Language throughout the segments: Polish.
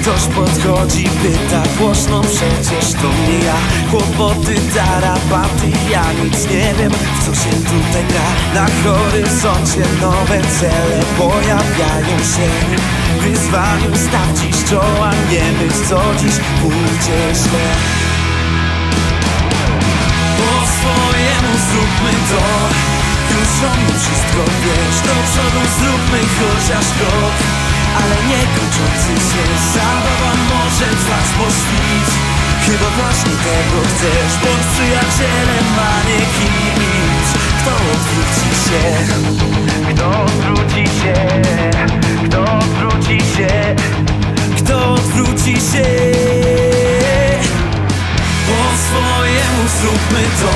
Ktoś podchodzi, pyta głośno, przecież to nie ja. Kłopoty, tarapaty, ja nic nie wiem, w co się tutaj gra. Na horyzoncie nowe cele pojawiają się. Wyzwaniu staw dziś czoła, nie myśl co dziś pójdzie źle. Po swojemu zróbmy to. Już o wszystko wiesz. Do przodu zróbmy chociaż krok Ale nie kończący się. Zabawa może po świt Chyba właśnie tego chcesz Bądź przyjacielem, a nie kimś Kto odwróci się? Kto odwróci się? Kto odwróci się? Kto odwróci się? Po swojemu zróbmy to.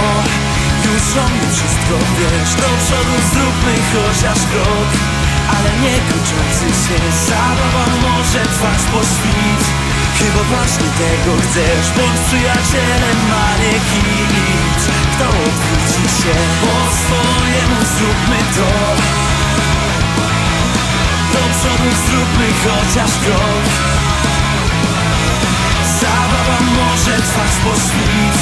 Już o mnie wszystko wiesz. Do przodu zróbmy chociaż krok Ale nie kończący się Zabawa może trwać po świt Chyba właśnie tego chcesz Bądź przyjacielem, a nie kimś Kto odwróci się? Po swojemu zróbmy to. Do przodu zróbmy chociaż krok. Zabawa może trwać po świt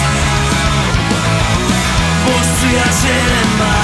Bądź przyjacielem, a